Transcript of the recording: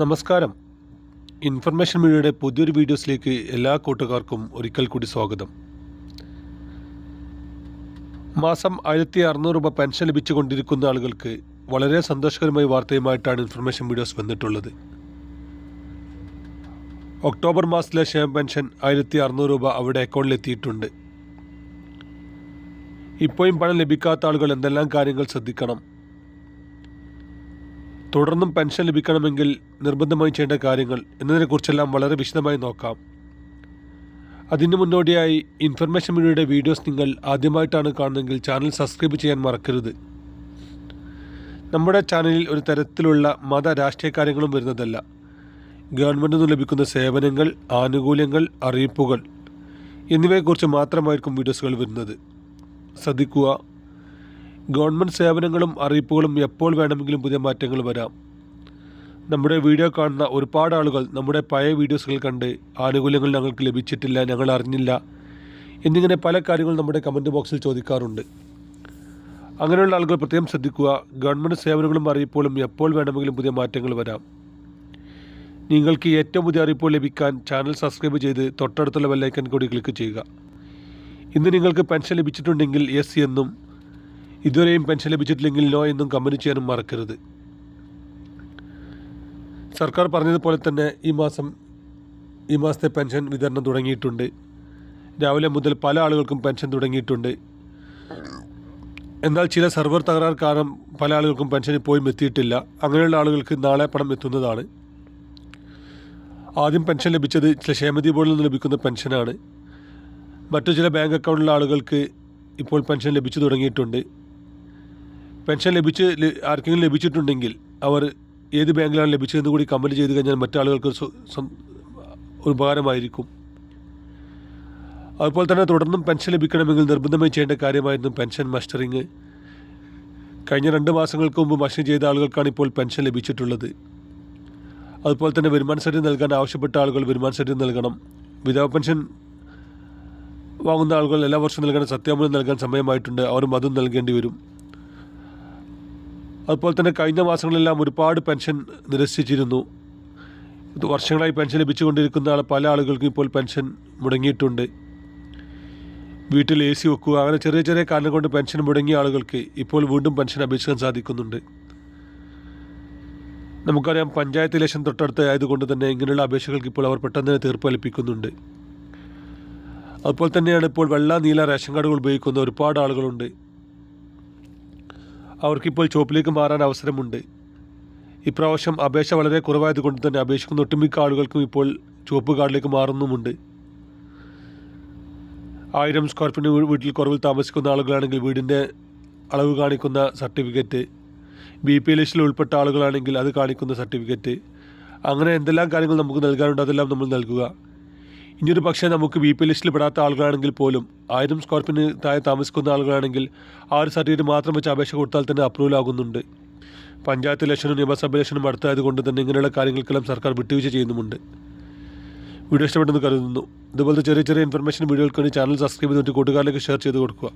നമസ്കാരം. ഇൻഫർമേഷൻ മീഡിയയുടെ പുതിയൊരു വീഡിയോസിലേക്ക് എല്ലാ കൂട്ടുകാർക്കും ഒരിക്കൽ കൂടി സ്വാഗതം. മാസം ആയിരത്തി അറുന്നൂറ് രൂപ പെൻഷൻ ലഭിച്ചുകൊണ്ടിരിക്കുന്ന ആളുകൾക്ക് വളരെ സന്തോഷകരമായ വാർത്തയുമായിട്ടാണ് ഇൻഫർമേഷൻ വീഡിയോസ് വന്നിട്ടുള്ളത്. ഒക്ടോബർ മാസത്തിലെ ക്ഷേമ പെൻഷൻ ആയിരത്തി അറുന്നൂറ് രൂപ അവരുടെ അക്കൗണ്ടിൽ എത്തിയിട്ടുണ്ട്. ഇപ്പോഴും പണം ലഭിക്കാത്ത ആളുകൾ എന്തെല്ലാം കാര്യങ്ങൾ ശ്രദ്ധിക്കണം? തുടർന്നും പെൻഷൻ ലഭിക്കണമെങ്കിൽ നിർബന്ധമായി ചെയ്യേണ്ട കാര്യങ്ങൾ എന്നതിനെക്കുറിച്ചെല്ലാം വളരെ വിശദമായി നോക്കാം. അതിന് മുന്നോടിയായി ഇൻഫർമേഷൻ മീഡിയയുടെ വീഡിയോസ് നിങ്ങൾ ആദ്യമായിട്ടാണ് കാണുന്നതെങ്കിൽ ചാനൽ സബ്സ്ക്രൈബ് ചെയ്യാൻ മറക്കരുത്. നമ്മുടെ ചാനലിൽ ഒരു തരത്തിലുള്ള മത രാഷ്ട്രീയ കാര്യങ്ങളും വരുന്നതല്ല. ഗവൺമെന്റിൽ നിന്ന് ലഭിക്കുന്ന സേവനങ്ങൾ ആനുകൂല്യങ്ങൾ അറിയിപ്പുകൾ എന്നിവയെക്കുറിച്ച് മാത്രമായിരിക്കും വീഡിയോസുകൾ വരുന്നത്. ശ്രദ്ധിക്കുക ഗവൺമെന്റ് സേവനങ്ങളും അറിയിപ്പുകളും എപ്പോൾ വേണമെങ്കിലും പുതിയ മാറ്റങ്ങൾ വരാം. നമ്മുടെ വീഡിയോ കാണുന്ന ഒരുപാട് ആളുകൾ നമ്മുടെ പഴയ വീഡിയോസുകൾ കണ്ട് ആനുകൂല്യങ്ങൾ ഞങ്ങൾക്ക് ലഭിച്ചിട്ടില്ല ഞങ്ങൾ അറിഞ്ഞില്ല എന്നിങ്ങനെ പല കാര്യങ്ങളും നമ്മുടെ കമന്റ് ബോക്സിൽ ചോദിക്കാറുണ്ട്. അങ്ങനെയുള്ള ആളുകൾ പ്രത്യേകം ശ്രദ്ധിക്കുക ഗവൺമെന്റ് സേവനങ്ങളും അറിയിപ്പുകളും എപ്പോൾ വേണമെങ്കിലും പുതിയ മാറ്റങ്ങൾ വരാം. നിങ്ങൾക്ക് ഏറ്റവും പുതിയ അറിയിപ്പുകൾ ലഭിക്കാൻ ചാനൽ സബ്സ്ക്രൈബ് ചെയ്ത് തൊട്ടടുത്തുള്ള ബെല്ലൈക്കൻ കൂടി ക്ലിക്ക് ചെയ്യുക. ഇന്ന് നിങ്ങൾക്ക് പെൻഷൻ ലഭിച്ചിട്ടുണ്ടെങ്കിൽ എസ് എന്നും ഇതുവരെയും പെൻഷൻ ലഭിച്ചിട്ടില്ലെങ്കിൽ നോ എന്നും കമ്പനി ചെയ്യാനും മറക്കരുത്. സർക്കാർ പറഞ്ഞതുപോലെ തന്നെ ഈ മാസം ഈ മാസത്തെ പെൻഷൻ വിതരണം തുടങ്ങിയിട്ടുണ്ട്. രാവിലെ മുതൽ പല ആളുകൾക്കും പെൻഷൻ തുടങ്ങിയിട്ടുണ്ട്. എന്നാൽ ചില സെർവർ തകരാർ കാരണം പല ആളുകൾക്കും പെൻഷൻ ഇപ്പോഴും എത്തിയിട്ടില്ല. അങ്ങനെയുള്ള ആളുകൾക്ക് നാളെ പണം എത്തുന്നതാണ്. ആദ്യം പെൻഷൻ ലഭിച്ചത് ചില ക്ഷേമതി ബോർഡിൽ നിന്ന് ലഭിക്കുന്ന പെൻഷനാണ്. മറ്റു ചില ബാങ്ക് അക്കൗണ്ടിലുള്ള ആളുകൾക്ക് ഇപ്പോൾ പെൻഷൻ ലഭിച്ചു തുടങ്ങിയിട്ടുണ്ട്. പെൻഷൻ ലഭിച്ച് ആർക്കെങ്കിലും ലഭിച്ചിട്ടുണ്ടെങ്കിൽ അവർ ഏത് ബാങ്കിലാണ് ലഭിച്ചതെന്ന് കൂടി കമ്പനി ചെയ്ത് കഴിഞ്ഞാൽ മറ്റാളുകൾക്ക് ഒരു ഉപകാരമായിരിക്കും. അതുപോലെ തന്നെ തുടർന്നും പെൻഷൻ ലഭിക്കണമെങ്കിൽ നിർബന്ധമായി ചെയ്യേണ്ട കാര്യമായിരുന്നു പെൻഷൻ മസ്റ്ററിങ്. കഴിഞ്ഞ രണ്ട് മാസങ്ങൾക്ക് മുമ്പ് മസ്റ്റർ ചെയ്ത ആളുകൾക്കാണ് ഇപ്പോൾ പെൻഷൻ ലഭിച്ചിട്ടുള്ളത്. അതുപോലെ തന്നെ വരുമാന സർട്ടിഫിക്കറ്റ് നൽകാൻ ആവശ്യപ്പെട്ട ആളുകൾ വരുമാന സർട്ടിഫിക്കറ്റ് നൽകണം. വിധവ പെൻഷൻ വാങ്ങുന്ന ആളുകൾ എല്ലാ വർഷവും നൽകേണ്ട സത്യാമൂലം നൽകാൻ സമയമായിട്ടുണ്ട്. അവരും അതും നൽകേണ്ടി വരും. അതുപോലെ തന്നെ കഴിഞ്ഞ മാസങ്ങളെല്ലാം ഒരുപാട് പെൻഷൻ നിരസിച്ചിരുന്നു. വർഷങ്ങളായി പെൻഷൻ ലഭിച്ചുകൊണ്ടിരിക്കുന്ന ആൾ പല ആളുകൾക്കും ഇപ്പോൾ പെൻഷൻ മുടങ്ങിയിട്ടുണ്ട്. വീട്ടിൽ എ സി വെക്കുക അങ്ങനെ ചെറിയ ചെറിയ കാരണം കൊണ്ട് പെൻഷൻ മുടങ്ങിയ ആളുകൾക്ക് ഇപ്പോൾ വീണ്ടും പെൻഷൻ അപേക്ഷിക്കാൻ സാധിക്കുന്നുണ്ട്. നമുക്കറിയാം പഞ്ചായത്ത് ഇലക്ഷൻ തൊട്ടടുത്ത് ആയതുകൊണ്ട് തന്നെ ഇങ്ങനെയുള്ള അപേക്ഷകൾക്ക് ഇപ്പോൾ അവർ പെട്ടെന്ന് തന്നെ തീർപ്പ് ലഭിക്കുന്നുണ്ട്. അതുപോലെ തന്നെയാണ് ഇപ്പോൾ വെള്ള നീല റേഷൻ കാർഡുകൾ ഉപയോഗിക്കുന്ന ഒരുപാട് ആളുകളുണ്ട്. അവർക്കിപ്പോൾ ചോപ്പിലേക്ക് മാറാൻ അവസരമുണ്ട്. ഇപ്രാവശ്യം അപേക്ഷ വളരെ കുറവായതുകൊണ്ട് തന്നെ അപേക്ഷിക്കുന്ന ഒട്ടുമിക്ക ആളുകൾക്കും ഇപ്പോൾ ചുവപ്പ് കാർഡിലേക്ക് മാറുന്നുമുണ്ട്. ആയിരം സ്ക്വയർ ഫീറ്റ് വീട്ടിൽ കുറവിൽ താമസിക്കുന്ന ആളുകളാണെങ്കിൽ വീടിന്റെ അളവ് കാണിക്കുന്ന സർട്ടിഫിക്കറ്റ് ബി പി ലിസ്റ്റിൽ ഉൾപ്പെട്ട ആളുകളാണെങ്കിൽ അത് കാണിക്കുന്ന സർട്ടിഫിക്കറ്റ്. അങ്ങനെ എന്തെല്ലാം കാര്യങ്ങൾ നമുക്ക് നൽകാനുണ്ട് അതെല്ലാം നമ്മൾ നൽകുക. ഇനിയൊരു പക്ഷേ നമുക്ക് ബി പി ലിസ്റ്റിൽ പെടാത്ത ആളുകളാണെങ്കിൽ പോലും ആയിരം സ്ക്വയർ താഴെ താമസിക്കുന്ന ആളുകളാണെങ്കിൽ ആ ഒരു സർട്ടിഫിക്കറ്റ് മാത്രം വെച്ച് അപേക്ഷ കൊടുത്താൽ തന്നെ അപ്രൂവൽ ആകുന്നുണ്ട്. പഞ്ചായത്ത് ഇലക്ഷനും നിയമസഭ ഇലക്ഷനും അടുത്തായതുകൊണ്ട് തന്നെ ഇങ്ങനെയുള്ള കാര്യങ്ങൾക്കെല്ലാം സർക്കാർ വിട്ടുവീഴ്ച ചെയ്യുന്നുമുണ്ട്. വീഡിയോ ഇഷ്ടപ്പെട്ടെന്ന് കരുതുന്നു. ഇതുപോലത്തെ ചെറിയ ചെറിയ ഇൻഫർമേഷൻ വീഡിയോകൾക്ക് വേണ്ടി ചാനൽ സബ്സ്ക്രൈബ് ചെയ്തിട്ട് കൂട്ടുകാരിലേക്ക് ഷെയർ ചെയ്ത് കൊടുക്കുക.